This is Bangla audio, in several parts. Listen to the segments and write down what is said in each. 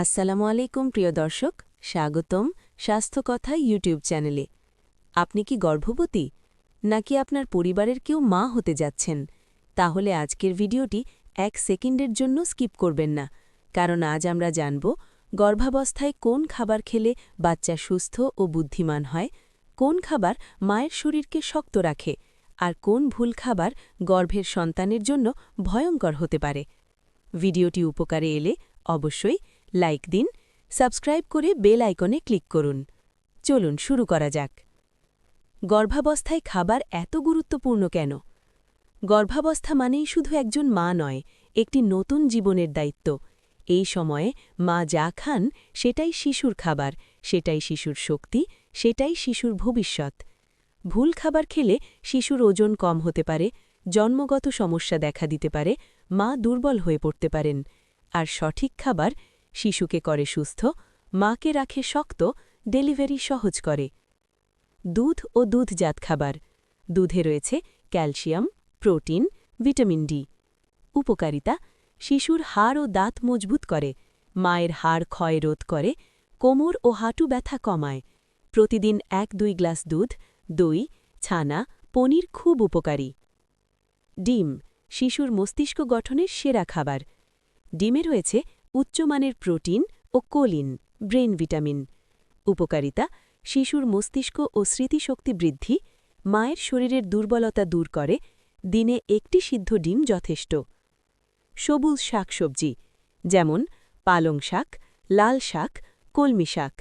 আসসালামু আলাইকুম, প্রিয় দর্শক। স্বাগতম স্বাস্থ্যকথা ইউটিউব চ্যানেলে। আপনি কি গর্ভবতী? নাকি আপনার পরিবারের কেউ মা হতে যাচ্ছেন? তাহলে আজকের ভিডিওটি এক সেকেন্ডের জন্য স্কিপ করবেন না, কারণ আজ আমরা জানব গর্ভাবস্থায় কোন খাবার খেলে বাচ্চা সুস্থ ও বুদ্ধিমান হয়, কোন খাবার মায়ের শরীরকে শক্ত রাখে, আর কোন ভুল খাবার গর্ভের সন্তানের জন্য ভয়ঙ্কর হতে পারে। ভিডিওটি উপকারে এলে অবশ্যই লাইক দিন সাবস্ক্রাইব করে বেল আইকনে ক্লিক করুন। চলুন শুরু করা যাক। গর্ভাবস্থায় খাবার এত গুরুত্বপূর্ণ কেন? গর্ভাবস্থা মানেই শুধু একজন মা নয়, একটি নতুন জীবনের দায়িত্ব। এই সময়ে মা যা খান সেটাই শিশুর খাবার, সেটাই শিশুর শক্তি, সেটাই শিশুর ভবিষ্যৎ। ভুল খাবার খেলে শিশুর ওজন কম হতে পারে, জন্মগত সমস্যা দেখা দিতে পারে, মা দুর্বল হয়ে পড়তে পারেন। আর সঠিক খাবার শিশুকে করে সুস্থ, মাকে রাখে শক্ত, ডেলিভারি সহজ করে। দুধ ও দুধজাত খাবার। দুধে রয়েছে ক্যালসিয়াম, প্রোটিন, ভিটামিন ডি। উপকারিতা, শিশুর হাড় ও দাঁত মজবুত করে, মায়ের হাড় ক্ষয় রোধ করে, কোমর ও হাঁটু ব্যথা কমায়। প্রতিদিন এক দুই গ্লাস দুধ, দই, ছানা, পনির খুব উপকারী। ডিম, শিশুর মস্তিষ্ক গঠনের সেরা খাবার। ডিমে রয়েছে উচ্চমানের প্রোটিন ও কোলিন, ব্রেন ভিটামিন। উপকারিতা, শিশুর মস্তিষ্ক ও স্মৃতিশক্তি বৃদ্ধি, মায়ের শরীরের দুর্বলতা দূর করে, দিনে একটি সিদ্ধ ডিম যথেষ্ট। সবুজ শাকসবজি, যেমন পালং শাক, লাল শাক, কলমি শাক।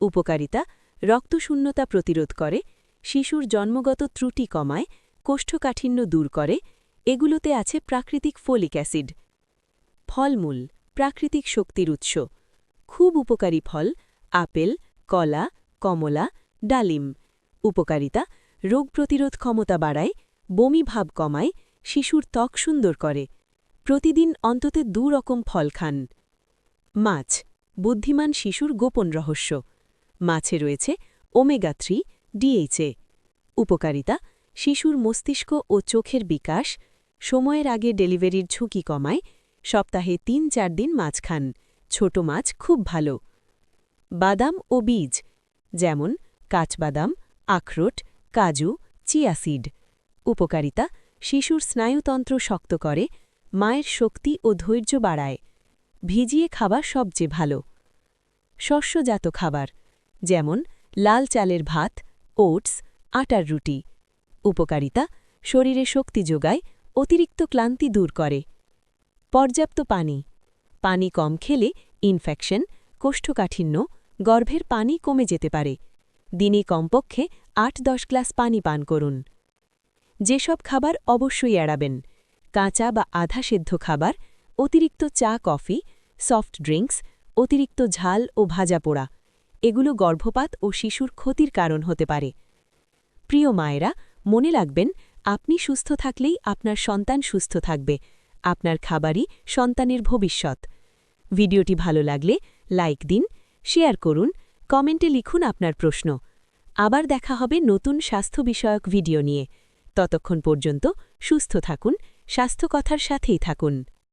উপকারিতা, রক্তশূন্যতা প্রতিরোধ করে, শিশুর জন্মগত ত্রুটি কমায়, কোষ্ঠকাঠিন্য দূর করে, এগুলোতে আছে প্রাকৃতিক ফোলিক অ্যাসিড। ফলমূল প্রাকৃতিক শক্তির উৎস। খুব উপকারী ফল, আপেল, কলা, কমলা, ডালিম। উপকারিতা, রোগ প্রতিরোধ ক্ষমতা বাড়ায়, বমি ভাব কমায়, শিশুর ত্বক সুন্দর করে। প্রতিদিন অন্তত দু রকম ফল খান। মাছ, বুদ্ধিমান শিশুর গোপন রহস্য। মাছে রয়েছে ওমেগা থ্রি ডিএইচএ। উপকারিতা, শিশুর মস্তিষ্ক ও চোখের বিকাশ, সময়ের আগে ডেলিভারির ঝুঁকি কমায় সপ্তাহে তিন চার দিন মাছ খান। ছোট মাছ খুব ভালো। বাদাম ও বীজ, যেমন কাচবাদাম আখরোট, কাজু চিয়াসিড উপকারিতা, শিশুর স্নায়ুতন্ত্র শক্ত করে, মায়ের শক্তি ও ধৈর্য বাড়ায়। ভিজিয়ে খাওয়া সবচেয়ে ভালো। শস্যজাত খাবার, যেমন লাল চালের ভাত, ওটস, আটার রুটি। উপকারিতা, শরীরে শক্তি যোগায়, অতিরিক্ত ক্লান্তি দূর করে। পর্যাপ্ত পানি। পানি কম খেলে ইনফেকশন কোষ্ঠকাঠিন্য, গর্ভের পানি কমে যেতে পারে। দিনে কমপক্ষে আট দশ গ্লাস পানি পান করুন। যেসব খাবার অবশ্যই এড়াবেন। কাঁচা বা আধা সেদ্ধ খাবার, অতিরিক্ত চা, কফি, সফট ড্রিঙ্কস, অতিরিক্ত ঝাল ও ভাজা পোড়া। এগুলো গর্ভপাত ও শিশুর ক্ষতির কারণ হতে পারে। প্রিয় মায়েরা, মনে রাখবেন, আপনি সুস্থ থাকলেই আপনার সন্তান সুস্থ থাকবে। আপনার খাবারই সন্তানের ভবিষ্যৎ। ভিডিওটি ভালো লাগলে লাইক দিন, শেয়ার করুন, কমেন্টে লিখুন আপনার প্রশ্ন। আবার দেখা হবে নতুন স্বাস্থ্য বিষয়ক ভিডিও নিয়ে। ততক্ষণ পর্যন্ত সুস্থ থাকুন, স্বাস্থ্যকথার সাথেই থাকুন।